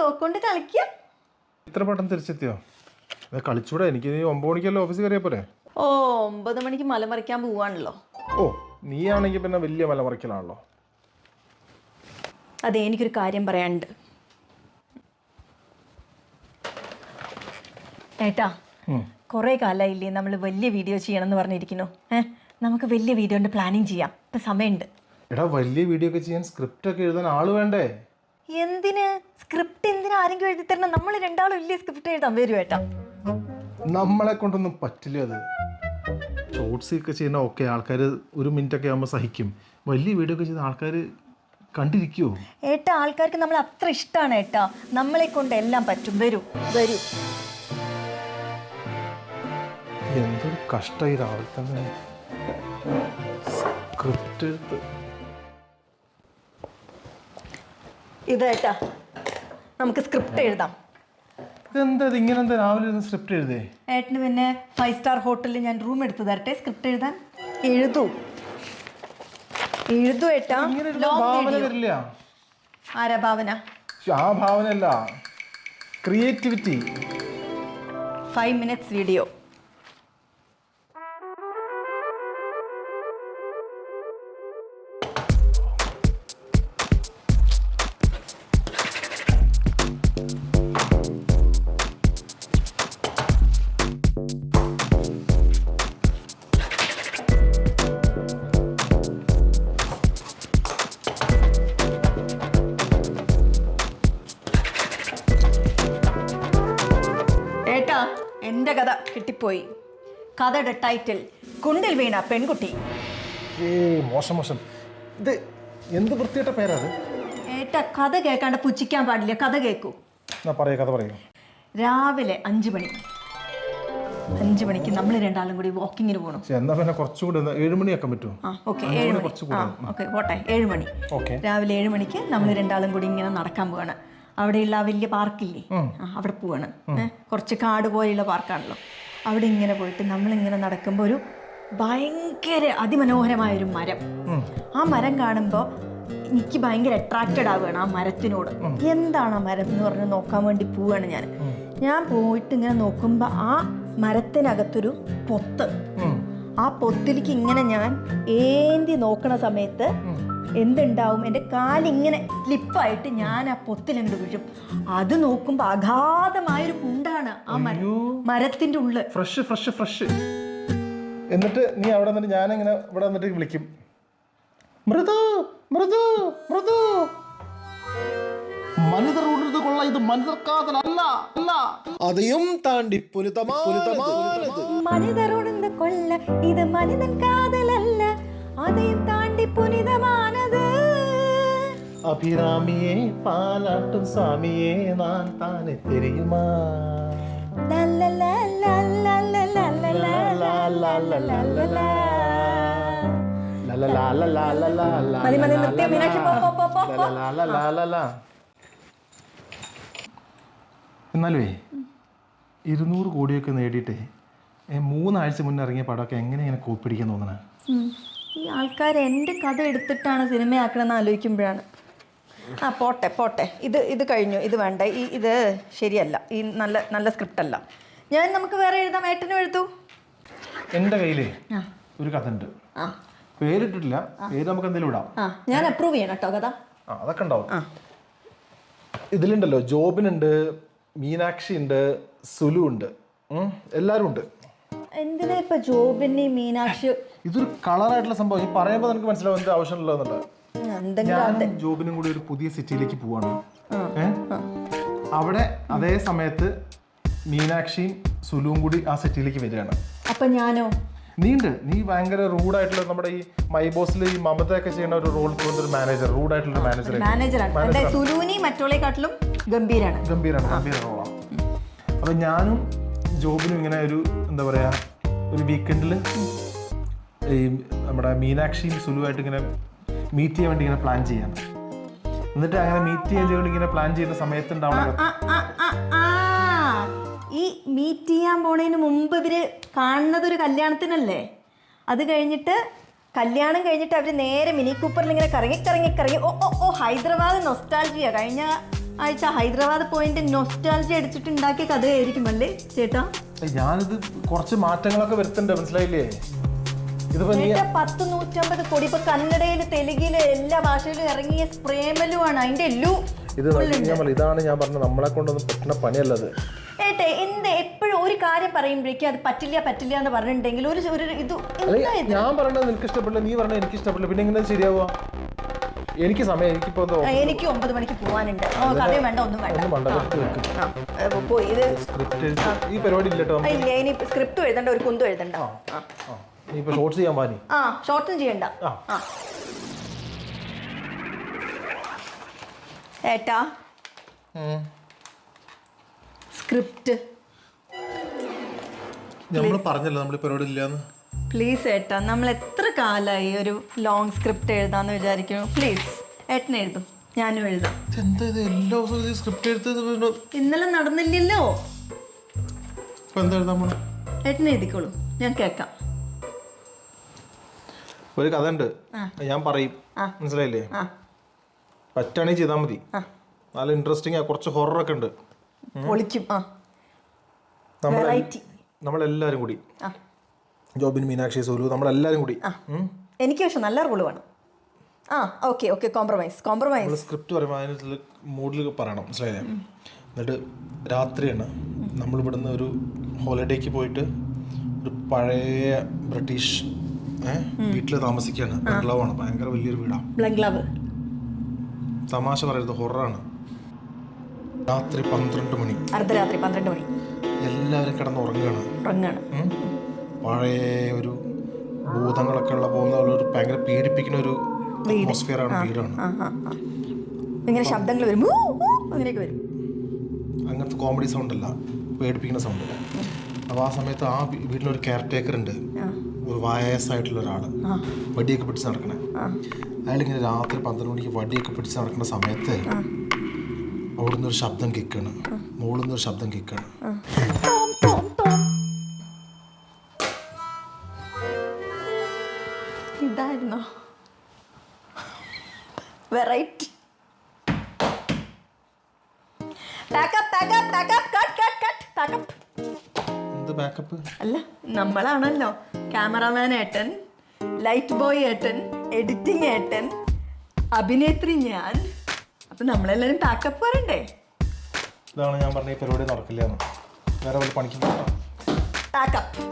തോക്കൊണ്ട് കളിക്കുക ഇത്ര പെട്ടെന്ന് തിരിച്ചെത്തിയോ? കളിച്ചൂടെ എനിക്ക് ഇനി ഒമ്പത് മണിക്കല്ലോ ഓഫീസിൽ കയറിയ പോരെ? ഓ ഒമ്പത് മണിക്ക് മലമറിക്കാൻ പോവാണല്ലോ. ഓ നീയാണെങ്കിൽ പിന്നെ വലിയ മലമറിക്കലാണല്ലോ അതെ എനിക്കൊരു കാര്യം പറയാനുണ്ട്. ഏട്ടാ. കുറേ കാലമായില്ലേ നമ്മൾ വലിയ വീഡിയോ ചെയ്യണം എന്ന് പറഞ്ഞിരിക്കുന്നു. ഏഹ് നമുക്ക് വലിയ വീഡിയോന്റെ പ്ലാനിങ് ചെയ്യാം. ഇപ്പം സമയമുണ്ട്. എടാ വലിയ വീഡിയോ ഒക്കെ ചെയ്യാൻ സ്ക്രിപ്റ്റ് ഒക്കെ എഴുതാൻ ആൾ വേണ്ടേ? എന്തിനാ ആരെങ്കിലും എഴുതി തരണം. നമ്മൾ രണ്ടാളും ഇല്ലേ സ്ക്രിപ്റ്റ് എഴുതാൻ വരും ഏട്ടാ. നമ്മളെ കൊണ്ടൊന്നും പറ്റില്ല അത്. ഷോർട്സ് ഒക്കെ ചെയ്യുന്ന ഓക്കെ ആൾക്കാർ ഒരു മിനിറ്റ് ഒക്കെ ആകുമ്പോൾ സഹിക്കും. വലിയ വീഡിയോ ഒക്കെ ചെയ്ത ആൾക്കാർ കണ്ടിരിക്കുമോ ഏട്ടാ ആൾക്കാർക്ക് നമ്മൾ അത്ര ഇഷ്ടമാണ് ഏട്ടാ. നമ്മളെ കൊണ്ട് എല്ലാം പറ്റും. വരൂ വരൂ. എന്തൊരു കഷ്ടം രാവിലെ തന്നെ. സ്ക്രിപ്റ്റ് ഇത് ഏട്ടാ നമുക്ക് സ്ക്രിപ്റ്റ് എഴുതാം. ഇതെന്താ ഇങ്ങനെ എന്താ രാവിലെ സ്ക്രിപ്റ്റ് എഴുതേ? ഏട്ടന് പിന്നെ ഫൈവ് സ്റ്റാർ ഹോട്ടലിൽ ഞാൻ റൂം എടുത്തു തരട്ടെ സ്ക്രിപ്റ്റ് എഴുതാൻ? എഴുതൂ. എഴുതൂ ഏട്ടാ. ഭാവന. വരില്ല. ആരാ ഭാവന? ആ ഭാവനയല്ല. ക്രിയേറ്റിവിറ്റി ഫൈവ് മിനിറ്റ്സ് വീഡിയോ ഏട്ടാ എന്റെ കഥ കിട്ടിപ്പോയി. കഥയുടെ ടൈറ്റിൽ കുണ്ടിൽ വീണ പെൺകുട്ടി. ഏയ് മോശം മോശം. ഇത് എന്ത് വൃത്തിയിട്ട പേരാ അത് ഏട്ടാ കഥ കേൾക്കാണ്ട് പുച്ഛിക്കാൻ പാടില്ല. കഥ കേൾക്കൂ. എന്നാ പറയാ കഥ പറയൂ. രാവിലെ അഞ്ചു മണി. അഞ്ചു മണിക്ക് നമ്മൾ രണ്ടാളും കൂടി വാക്കിങ്ങിന് പോകണം പക്ഷെ എന്നാ പിന്നെ കുറച്ചും കൂടി ഒന്ന് ഏഴ് മണിയാക്കാൻ പറ്റുമോ? ആ ഓക്കെ ഏഴ് മണി കുറച്ച് ആ. ഓക്കെ പോട്ടെ ഏഴ് മണി. ഓക്കെ. രാവിലെ ഏഴ് മണിക്ക് നമ്മൾ രണ്ടാളും കൂടി ഇങ്ങനെ നടക്കാൻ പോവാണ്. അവിടെയുള്ള ആ വലിയ പാർക്കില്ലേ? അവിടെ പോവാണ്. കുറച്ച് കാട് പോലെയുള്ള പാർക്കാണല്ലോ. അവിടെ ഇങ്ങനെ പോയിട്ട് നമ്മളിങ്ങനെ നടക്കുമ്പോൾ ഒരു ഭയങ്കര അതിമനോഹരമായ ഒരു മരം. ആ മരം കാണുമ്പോൾ എനിക്ക് ഭയങ്കര അട്രാക്റ്റഡ് ആവുകയാണ് ആ മരത്തിനോട്. എന്താണ് ആ മരം എന്ന് പറഞ്ഞ് നോക്കാൻ വേണ്ടി പോവുകയാണ് ഞാൻ. ഞാൻ പോയിട്ട് ഇങ്ങനെ നോക്കുമ്പോൾ ആ മരത്തിനകത്തൊരു പൊത്ത്. ആ പൊത്തിലേക്ക് ഇങ്ങനെ ഞാൻ ഏന്തി നോക്കണ സമയത്ത് എന്തുണ്ടാവും? എന്റെ കാലിങ്ങനെ സ്ലിപ്പായിട്ട് ഞാൻ ആ പൊത്തിലങ്ങോട്ട് വീഴും. അത് നോക്കുമ്പോൾ അഗാധമായൊരു കുണ്ടാണ് ആ മര മരത്തിന്റെ ഉള്ളിൽ ഫ്രഷ് ഫ്രഷ് ഫ്രഷ് എന്നിട്ട് നീ അവിടെ നിന്നിട്ട് ഞാനിങ്ങനെ ഇവിടെ വന്നിട്ട് വിളിക്കും. മൃദു മൃദു മൃദു. മനിതർ ഉണർന്നു കൊള്ള ഇത് മനിതർക്കാതലല്ല അല്ല അതെയും താണ്ടി പുനിതമാനത് മനിതരോട് കൊല്ല ഇത് മനിതൻ കാതലല്ല. அதையும் தாண்டி புனிதமானது அபிராமியே பாலாட்டும் சாமியே நான் தானே தெரியுமா മതി പോ, പോ, പോ, പോ, ഇരുന്നൂറ് കോടിയൊക്കെ നേടിയിട്ട് മൂന്നാഴ്ച മുന്നേ ഇറങ്ങിയ പടമൊക്കെ എങ്ങനെ ഇങ്ങനെ കോപ്പിടിക്കാൻ തോന്നണേ? ഈ ആൾക്കാർ എന്റെ കഥ എടുത്തിട്ടാണ് സിനിമയാക്കണമെന്ന് ആലോചിക്കുമ്പോഴാണ്. ആ പോട്ടെ പോട്ടെ. ഇത് ഇത് കഴിഞ്ഞു. ഇത് വേണ്ട. ഈ ഇത് ശരിയല്ല. ഈ നല്ല നല്ല സ്ക്രിപ്റ്റ് അല്ല ഞാൻ നമുക്ക് വേറെ എഴുതാം. ഏട്ടനും എഴുതൂ. എന്റെ കയ്യിലേ ഒരു കഥ ഉണ്ട് ആ. പേരിട്ടിട്ടില്ല. പേര് നമുക്ക് എന്തെങ്കിലും ഇടാം. ആ. ഞാൻ അപ്രൂവ് ചെയ്യണം കേട്ടോ കഥ. ആ അതൊക്കെ ഉണ്ടാവും. ഇതിലുണ്ടല്ലോ ജോബിനുണ്ട് മീനാക്ഷി ഉണ്ട് സുലു ഉണ്ട് എല്ലാവരും ഉണ്ട് എന്തിനാ ഇപ്പൊ ജോബിന്റെ മീനാക്ഷി ഇതൊരു കളറായിട്ടുള്ള സംഭവം. ഈ പറയുമ്പോൾ നിനക്ക് മനസ്സിലാവും എന്ത് ആവശ്യമുള്ളതെന്നുണ്ട് ഞാനും ജോബിനും കൂടി ഒരു പുതിയ സിറ്റിയിലേക്ക് പോവാണ്. അവിടെ അതേ സമയത്ത് മീനാക്ഷിയും സുലുവും കൂടി ആ സിറ്റിയിലേക്ക് വരികയാണ്. അപ്പൊ ഞാനോ? നീണ്ട്. നീ ഭയങ്കര റൂഡായിട്ടുള്ള നമ്മുടെ ഈ മൈ ബോസിൽ ഈ മമതയൊക്കെ ചെയ്യുന്ന ഒരു റോൾ പോകുന്ന ഒരു മാനേജർ റൂഡായിട്ടുള്ള മാനേജർ മാനേജറാണ് സുലൂനി മറ്റുള്ളേക്കാട്ടിലും ഗംഭീരാണ്. ഗംഭീരാണ്. ഗംഭീര റോളാണ് അപ്പൊ ഞാനും ജോബിനും ഇങ്ങനെ ഒരു എന്താ പറയുക ഒരു വീക്കെൻഡിൽ ഈ നമ്മുടെ മീനാക്ഷിയും സുലുവായിട്ട് ഇങ്ങനെ മീറ്റ് ചെയ്യാൻ വേണ്ടി ഇങ്ങനെ പ്ലാൻ ചെയ്യാണ്. എന്നിട്ട് അങ്ങനെ മീറ്റ് ചെയ്യാൻ വേണ്ടി ഇങ്ങനെ പ്ലാൻ ചെയ്യുന്ന സമയത്ത്. ഈ മീറ്റ് ചെയ്യാൻ പോണതിന് മുമ്പ് ഇവർ കാണുന്നത് ഒരു കല്യാണത്തിനല്ലേ? അത് കഴിഞ്ഞിട്ട് കല്യാണം കഴിഞ്ഞിട്ട് അവർ നേരെ മിനി കൂപ്പറിൽ ഇങ്ങനെ കറങ്ങി കറങ്ങി കറങ്ങി. ഓ ഓ ഓ ഹൈദരാബാദ് നൊസ്റ്റാൾജിയ കഴിഞ്ഞ ആഴ്ച ഹൈദരാബാദ് പോയിന്റ് നൊസ്റ്റാൾജി അടിച്ചിട്ട് ഉണ്ടാക്കിയ കഥയായിരിക്കും അല്ലേ ചേട്ടാ? ഞാനിത് കുറച്ച് മാറ്റങ്ങളൊക്കെ വരുത്തുന്നുണ്ട് മനസ്സിലായില്ലേ? ചേട്ടാ പത്ത് നൂറ്റമ്പത് കോടി. ഇപ്പൊ കന്നഡയിൽ തെലുങ്കിൽ എല്ലാ ഭാഷയിലും ഇറങ്ങിയ പ്രേമലുമാണ് അതിന്റെ എല്ലു ഇത് ഇതാണ് ഞാൻ പറഞ്ഞത്. നമ്മളെ കൊണ്ടൊന്നും പറ്റുന്ന പണിയല്ലത് ഏട്ടെ എന്ത് എപ്പോഴും ഒരു കാര്യം പറയുമ്പോഴേക്കും അത് പറ്റില്ല പറ്റില്ല എന്ന് പറഞ്ഞിട്ടുണ്ടെങ്കിൽ ഒരു ഒരു ഇത് ഞാൻ പറഞ്ഞത് നിനക്ക് ഇഷ്ടപ്പെടില്ല നീ പറഞ്ഞത് എനിക്ക് ഇഷ്ടപ്പെട്ടില്ല പിന്നെ എങ്ങനെ ശരിയാവുക? എനിക്ക് സമയം എനിക്കിപ്പോ എനിക്ക് ഒമ്പത് മണിക്ക് പോവാനുണ്ട്. കഥയും വേണ്ട ഒന്നും വേണ്ട. പോയി ഇത് സ്ക്രിപ്റ്റ് ഈ പരിപാടി ഇല്ല കേട്ടോ. ഇല്ല ഇനി സ്ക്രിപ്റ്റ് എഴുതണ്ട ഒരു കുന്തും എഴുതണ്ട. ആ. ഇപ്പൊ ഷോർട്സ് ചെയ്യാൻ പാനി. ആ ഷോർട്ടും ചെയ്യണ്ട. ഏട്ടാ. സ്ക്രിപ്റ്റ് നമ്മൾ പറഞ്ഞല്ലോ നമ്മൾ പരിപാടി ഇല്ലാന്ന്. പ്ലീസ് ഏട്ടാ നമ്മൾ എത്ര കാലമായി ഒരു ലോങ് സ്ക്രിപ്റ്റ് എഴുതാന്ന് വിചാരിക്കുന്നു. പ്ലീസ് ഏട്ടനെ എഴുതും. ഞാനും എഴുതാം. എന്താ ഇത്? എല്ലാ ദിവസവും സ്ക്രിപ്റ്റ് എടുത്ത് ഇന്നലെ നടന്നില്ലല്ലോ. ഇപ്പൊ എന്താ എഴുതാൻ പോണെ? ഏട്ടൻ എഴുതിക്കോളൂ. ഞാൻ കേൾക്കാം. ഒരു കഥ ഉണ്ട് ഞാൻ പറയും. ആ. മനസ്സിലായില്ലേ? ആ. പറ്റുകയാണെങ്കിൽ ചെയ്താൽ മതി. ആ. നല്ല ഇൻട്രസ്റ്റിംഗ് ആ. കുറച്ച് ഹൊററൊക്കെ ഉണ്ട്. പൊളിക്കും. ആ. നമ്മൾ വെറൈറ്റി നമ്മളെല്ലാവരും കൂടി. ആ. ജോബിൻ മീനാക്ഷി സോലു നമ്മളെല്ലാവരും കൂടി. എനിക്ക് പക്ഷെ നല്ല റോൾ വേണം. ആ okay okay compromise compromise script പറയുമ്പോൾ അതിനകത്ത് മൂഡിൽ പറയണം മനസ്സിലായില്ലേ? എന്നിട്ട് രാത്രിയാണ്. നമ്മൾ ഇവിടുന്ന് ഒരു ഹോളിഡേക്ക് പോയിട്ട് ഒരു പഴയ ബ്രിട്ടീഷ് വീട്ടിൽ താമസിക്കുകയാണ് ആണ് ഭയങ്കര വലിയൊരു വീടാണ് തമാശ പറയരുത് ഹൊറാണ് രാത്രി പന്ത്രണ്ട് മണി. അർദ്ധരാത്രി പന്ത്രണ്ട് മണി. എല്ലാവരും കിടന്ന് ഉറങ്ങുകയാണ്. ഉറങ്ങാണ് ഉം. പഴയ ഒരു ഭൂതങ്ങളൊക്കെ ഉള്ള പോകുന്ന ഒരു ഭയങ്കര പീഡിപ്പിക്കുന്ന ഒരു അറ്റ്മോസ്ഫിയറാണ് വീടാണ് ആ ആ ആ ഇങ്ങനെ ശബ്ദങ്ങൾ വരും. അങ്ങനെയൊക്കെ വരും. അങ്ങനത്തെ കോമഡി സൗണ്ട് അല്ല പേടിപ്പിക്കുന്ന സൗണ്ട് അപ്പോൾ ആ സമയത്ത് ആ വീട്ടിലൊരു കെയർ ടേക്കർ ഉണ്ട് ഒരു വയസ്സായിട്ടുള്ള ഒരാൾ. വടിയൊക്കെ പിടിച്ച് നടക്കണേ. അയാളിങ്ങനെ രാത്രി പന്ത്രണ്ട് മണിക്ക് വടിയൊക്കെ പിടിച്ച് നടക്കുന്ന സമയത്ത് അവിടുന്ന് ഒരു ശബ്ദം കേൾക്കാണ് മുകളിൽ നിന്ന് ഒരു ശബ്ദം കേൾക്കാണ് ബാക്കപ്പ് അല്ല നമ്മളാണല്ലോ ക്യാമറമാൻ ഏട്ടൻ ലൈറ്റ് ബോയ് ഏട്ടൻ എഡിറ്റിംഗ് ഏട്ടൻ അഭിനേത്രി ഞാൻ. അപ്പൊ നമ്മളെല്ലാരും പാക്കപ്പ് വരണ്ടേ ഇതാണ് ഞാൻ പറഞ്ഞ പരിപാടി നടക്കില്ല വേറെ പണിക്ക് പോകാം പാക്കപ്പ്